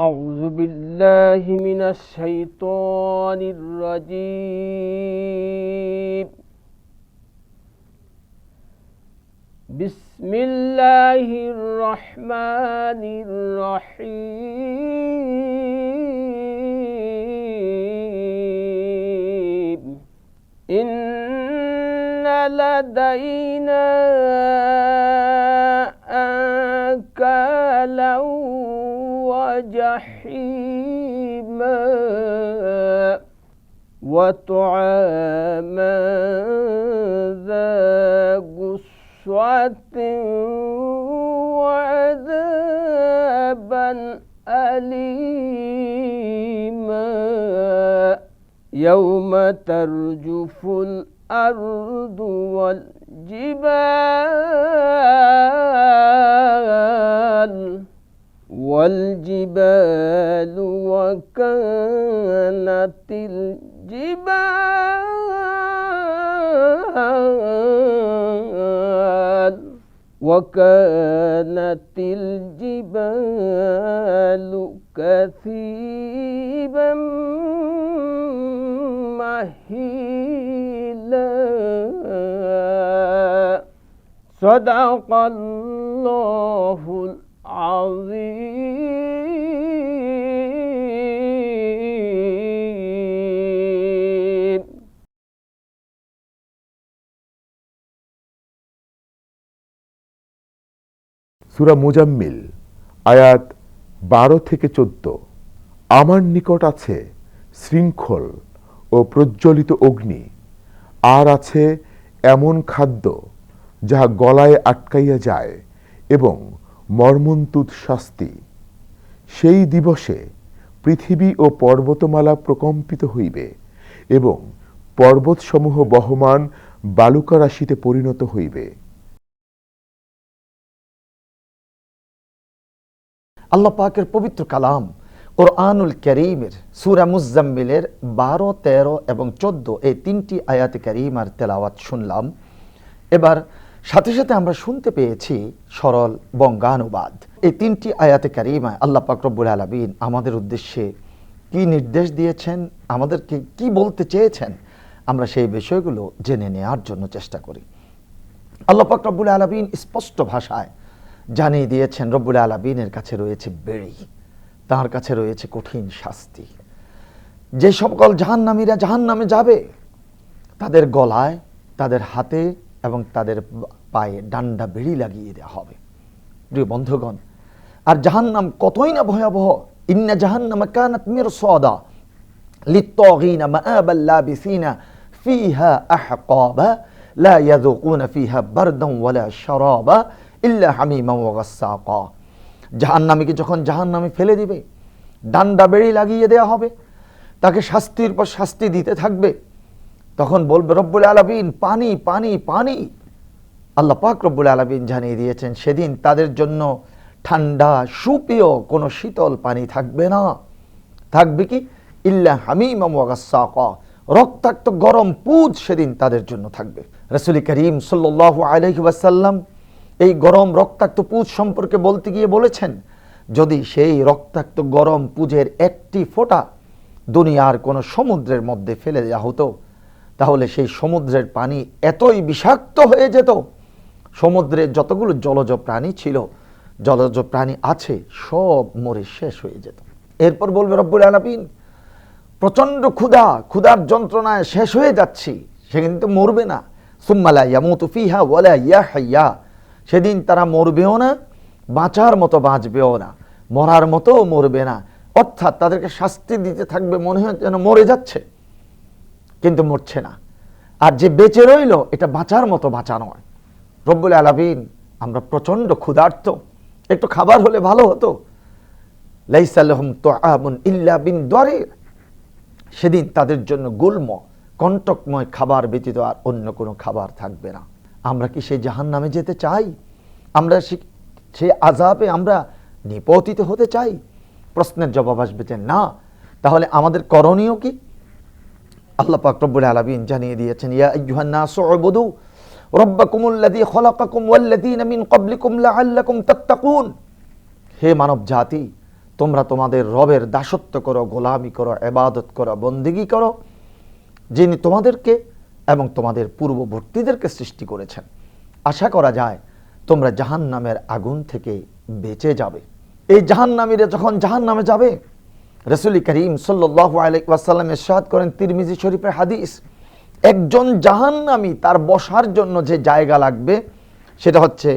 أعوذ بالله من الشيطان الرجيم. بسم الله الرحمن الرحيم. إن لدينا أنكالا وجحيما وطعاما ذا غصة وعذابا أليما يوم ترجف الأرض والجبال وكانت الجبال كثيبا مهيلا. صدق الله العظيم. সুরা মুজাম্মিল, আয়াত বারো থেকে চোদ্দ। আমার নিকট আছে শৃঙ্খল ও প্রজ্বলিত অগ্নি। আর আছে এমন খাদ্য যাহা গলায় আটকাইয়া যায় এবং মর্মন্তুত শাস্তি। সেই দিবসে পৃথিবী ও পর্বতমালা প্রকম্পিত হইবে এবং পর্বতসমূহ বহমান বালুকারাশিতে পরিণত হইবে। আল্লাহ পাকের পবিত্র কালাম কোরআনুল করিমের, সুরা মুজাম্মিলের বারো, তেরো এবং চোদ্দ এই তিনটি আয়াতে করিমার তেলাওয়াত শুনলাম। এবার সাথে সাথে আমরা শুনতে পেয়েছি সরল বঙ্গানুবাদ। এই তিনটি আয়াতে কারিমায় আল্লাহ পাক রব্বুল আলমিন আমাদের উদ্দেশ্যে কি নির্দেশ দিয়েছেন, আমাদেরকে কি বলতে চেয়েছেন, আমরা সেই বিষয়গুলো জেনে নেওয়ার জন্য চেষ্টা করি। আল্লাহ পাক রব্বুল আলমিন স্পষ্ট ভাষায় জানিয়ে দিয়েছেন, রব্বুল আলমিনের কাছে রয়েছে বেড়ি, তার কাছে রয়েছে কঠিন শাস্তি। যে সকল জাহান্নামীরা জাহান নামে যাবে, তাদের গলায়, তাদের হাতে এবং তাদের পায়ে ডান্ডা বেড়ি লাগিয়ে দেওয়া হবে। প্রিয় বন্ধুগণ, আর জাহান্নাম কতই না ভয়াবহ। ইন্না জাহান্নাম কানাত মির সদা লিত্তাগিনা মাআবাল লাবিসিনা ফিহা আহকাবা, লা ইয়াযুকুনা ফিহা বারদান ওয়ালা শারাবা ইল্লা হামিমা ওয়া গাসসাকা জাহান্নামীকে যখন জাহান্নামে ফেলে দিবে, ডান্ডা বেড়ি লাগিয়ে দেওয়া হবে, তাকে শাস্তির পর শাস্তি দিতে থাকবে, তখন বলবে, রব্বুল আলমিন, পানি পানি পানি। আল্লাহ পাক রব্বুল আলমিন জানিয়ে দিয়েছেন, সেদিন তাদের জন্য ঠান্ডা, সুপেয় কোনো শীতল পানি থাকবে না। থাকবে কি? ইল্লা হামিম ওয়াগাসসাকা রক্তাক্ত গরম পুজ সেদিন তাদের জন্য থাকবে। রসুল করিম সাল্লাহ আলহি ওয়াসাল্লাম এই গরম রক্তাক্ত পুজ সম্পর্কে বলতে গিয়ে বলেছেন, যদি সেই রক্তাক্ত গরম পুজের একটি ফোঁটা দুনিয়ার কোনো সমুদ্রের মধ্যে ফেলে দেওয়া হতো, তাহলে সেই সমুদ্রের পানি এতই বিষাক্ত হয়ে যেত। সমুদ্রে যতগুলো জলজ প্রাণী ছিল, জলজ প্রাণী আছে, সব মরে শেষ হয়ে যেত। এরপর বলবে রব্বুল আলামিন, প্রচণ্ড ক্ষুধা, ক্ষুধার যন্ত্রণায় শেষ হয়ে যাচ্ছি, সে কিন্তু মরবে না। সুম্মালা ইয়ামুতু ফিহা ওয়ালা ইয়াহইয়া। সেদিন তারা মরবেও না, বাঁচার মতো বাঁচবেও না, মরার মতো মরবে না। অর্থাৎ তাদেরকে শাস্তি দিতে থাকবে মনে হয় যেন মরে যাচ্ছে, কিন্তু মরছে না। আর যে বেঁচে রইল, এটা বাঁচার মতো বাঁচা নয়। রব্বুল আলামিন, আমরা প্রচণ্ড ক্ষুধার্ত। একটু খাবার হলে ভালো হতো। সেদিন তাদের জন্য গুল্ম, কণ্টকময় খাবার ব্যতীত আর অন্য কোনো খাবার থাকবে না। আমরা কি সেই জাহান নামে যেতে চাই? আমরা সেই আজাবে আমরা নিপতিত হতে চাই? প্রশ্নের জবাব আসবে যে না। তাহলে আমাদের করণীয় কি? আল্লাহ পাক রব্বুল আলামিন জানিয়ে দিয়েছেন, ইয়া রাব্বাকুমুল্লাযী খলাকাকুম ওয়াল্লাযীনা মিন ক্বাবলিকুম লাআল্লাকুম তাত্তাকুন। হে মানব জাতি, তোমরা তোমাদের রবের দাসত্ব করো, গোলামি করো এবাদত করো, বন্দিগি করো, যিনি তোমাদেরকে এবং তোমাদের পূর্ববর্তীদেরকে সৃষ্টি করেছেন। আশা করা যায় তোমরা জাহান নামের আগুন থেকে বেঁচে যাবে। এই জাহান নামীরা যখন জাহান নামে যাবে, রসুল করিম সাল্লাহ আলাইসাল্লাম এরশাদ করেন তিরমিজি শরীফের হাদিস, একজন জাহান্নামী তার বসার জন্য যে জায়গা লাগবে, সেটা হচ্ছে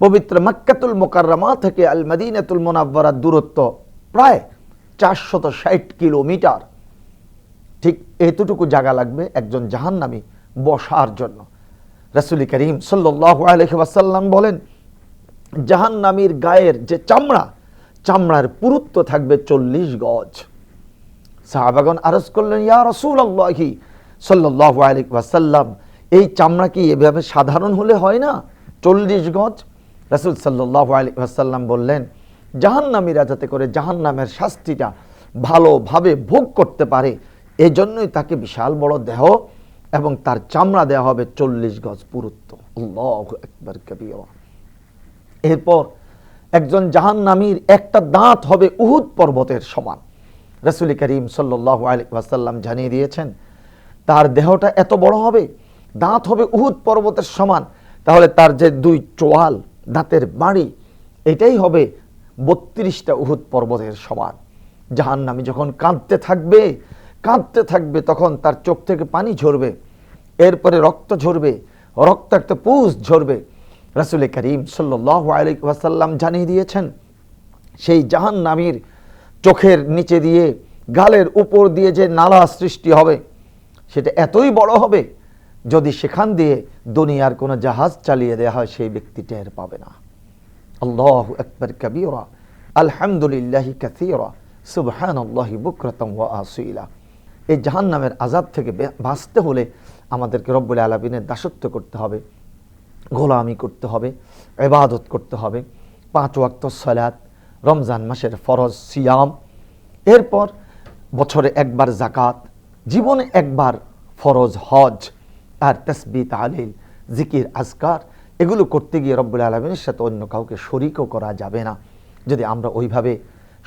পবিত্র মক্কাতুল মোকাররমা থেকে আল মদিনাতুল মোনাব্বরার দূরত্ব প্রায় চারশত ষাট কিলোমিটার। ঠিক এতটুকু জায়গা লাগবে একজন জাহান্নামী বসার জন্য। রসুল করিম সাল্লাহ আলহাসাল্লাম বলেন, জাহান্নামীর গায়ের যে চামড়া, চামড়ার পুরুত্ব থাকবে চল্লিশ গজ। সাহাবাগন আরজ করলেন, ইয়া রসুল আল্লাহি সাল্লাহ আলিক ওয়াসাল্লাম, এই চামড়া কি এভাবে সাধারণ হলে হয় না? চল্লিশ গজ? রসুল সাল্লাহ আলিক ওয়াসাল্লাম বললেন, জাহান্নামীরা যাতে করে জাহান্নামের শাস্তিটা ভালোভাবে ভোগ করতে পারে, এজন্যই তাকে বিশাল বড় দেহ এবং তার চামড়া দেওয়া হবে চল্লিশ গজ পুরুত্ব। একবার এরপর একজন জাহান্নামীর একটা দাঁত হবে উহুদ পর্বতের সমান। রসুল করিম সাল্লাহ আসাল্লাম জানিয়ে দিয়েছেন, তার দেহটা এত বড় হবে, দাঁত হবে উহুদ পর্বতের সমান, তাহলে তার যে দুই চোয়াল, দাঁতের বাড়ি, এটাই হবে বত্রিশটা উহুদ পর্বতের সমান। জাহান্নামী যখন কাঁদতে থাকবে কাঁদতে থাকবে তখন তার চোখ থেকে পানি ঝরবে। এরপরে রক্ত ঝরবে, রক্তাক্ত পুষ ঝরবে। রাসুল করিম সাল্লাহ ওয়াসাল্লাম জানিয়ে দিয়েছেন, সেই জাহান নামীর চোখের নিচে দিয়ে গালের উপর দিয়ে যে নালা সৃষ্টি হবে, সেটা এতই বড় হবে যদি সেখান দিয়ে দুনিয়ার কোনো জাহাজ চালিয়ে দেওয়া হয়, সেই ব্যক্তি টের পাবে না। আল্লাহ আকবর কবিরা, আলহামদুলিল্লাহ কাসীরা, সুবহানাল্লাহি বুকরাতাম ওয়া এই জাহান্নামের আজাব থেকে বাঁচতে হলে আমাদেরকে রব্বুল আলামিনের দাসত্ব করতে হবে, গোলামি করতে হবে এবাদত করতে হবে। পাঁচ ওয়াক্ত সলাত, রমজান মাসের ফরজ, সিয়াম, এরপর বছরে একবার জাকাত জীবনে একবার ফরজ, হজ, আর তসবি তালিল জিকির, আজকার, এগুলো করতে গিয়ে রব্বুল আলমিনের সাথে অন্য কাউকে শরিকও করা যাবে না। যদি আমরা ওইভাবে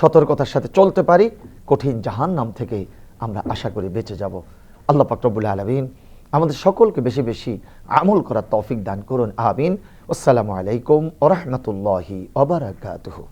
সতর্কতার সাথে চলতে পারি, কঠিন জাহান্নাম থেকে আমরা আশা করি বেঁচে যাব। আল্লাহ পাকরবুল আলমিন আমাদের সকলকে বেশি বেশি আমল করার তৌফিক দান করুন, আমিন। আসসালামু আলাইকুম ওরহমতুল্লাহি ওবরাকাতুহু